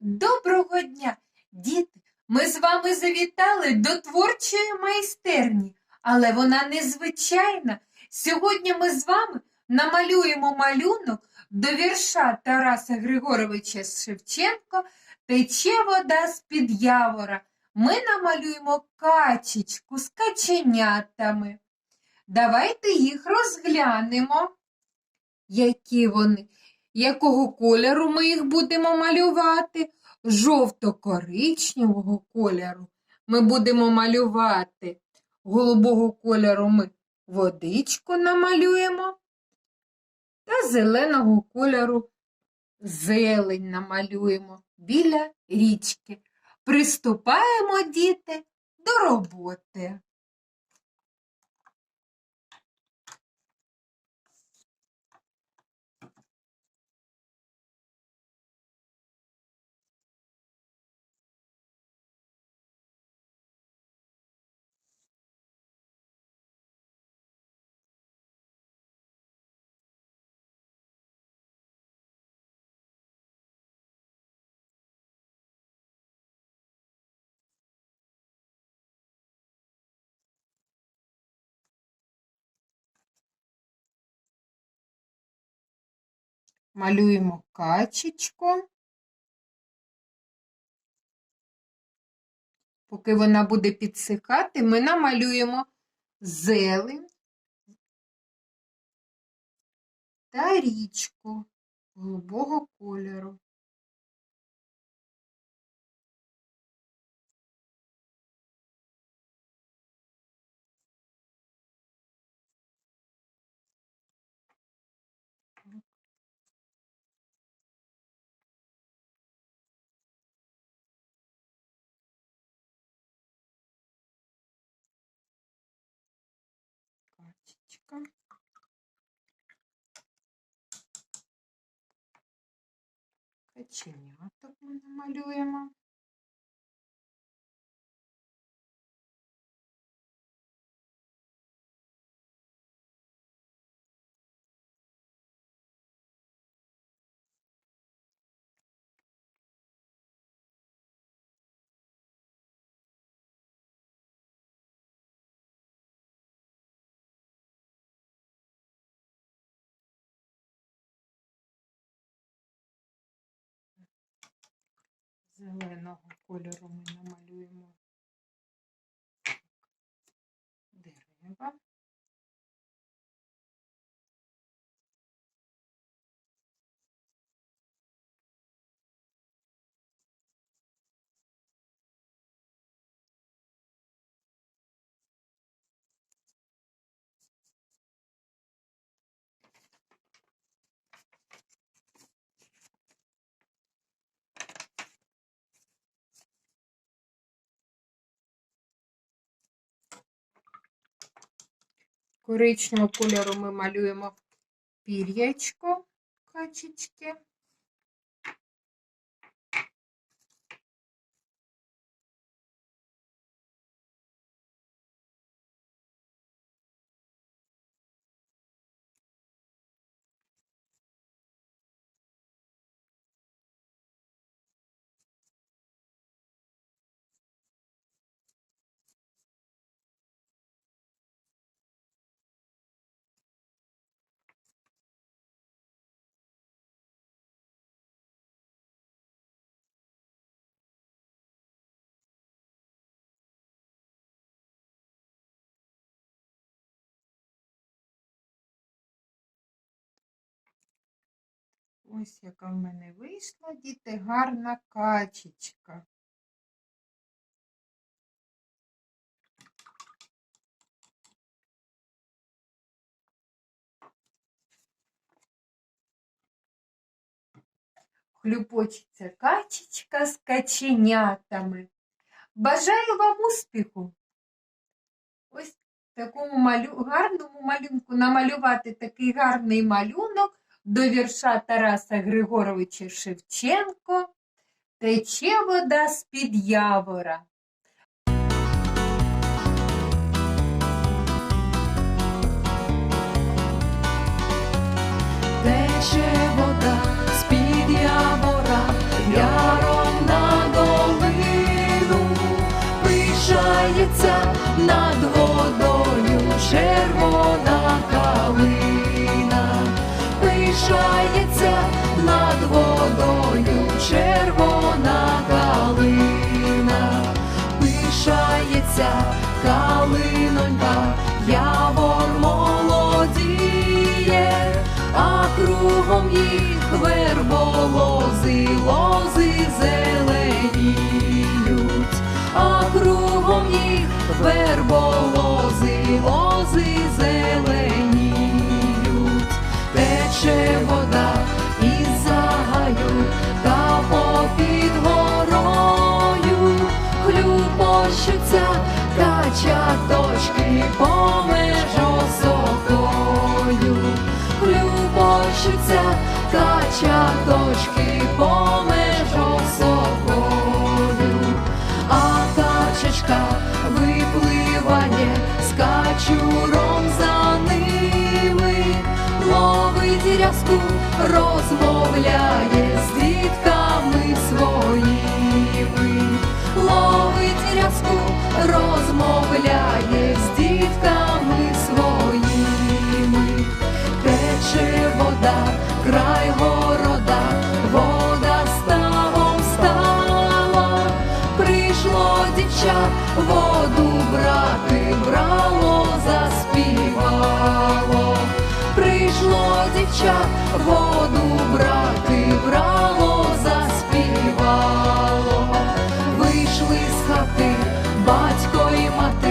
Доброго дня, діти! Ми з вами завітали до творчої майстерні, але вона незвичайна. Сьогодні ми з вами намалюємо малюнок до вірша Тараса Григоровича Шевченко Тече вода з-під явора. Ми намалюємо качечку з каченятами. Давайте їх розглянемо. Які вони? Якого кольору ми їх будемо малювати? Жовто-коричневого кольору ми будемо малювати. Голубого кольору ми водичку намалюємо. Та зеленого кольору зелень намалюємо біля річки. Приступаємо, діти, до роботи. Малюємо качечку. Поки вона буде підсихати, ми намалюємо зелень та річку голубого кольору. Качечка. Каченяток ми намалюємо. Зеленого кольору ми намалюємо дерева. Коричневого кольору ми малюємо пір'ячко качечки. Ось яка в мене вийшла, діти, гарна качечка. Хлюпочеться качечка з каченятами. Бажаю вам успіху! Ось такому малю... гарному малюнку намалювати такий гарний малюнок до вірша Тараса Григоровича Шевченко тече вода з-під явора. Тече вода з-під явора, яром на долину пишається над водою червоною. Пишається над водою, червона калина, пишається калинонька, явор молодіє, а кругом їх верболози, лози зеленіють, а кругом їх верболози, лози зеленіють, качаточки помеж осокою, хлюпощуться качаточки помеж осокою, а качечка випливає з качуром за ними, ловить рязку, розмовляє Прийшло дівча, воду брати брало, заспівало, прийшло дівча, воду брати брало, заспівало, вийшли з хати батько і мати.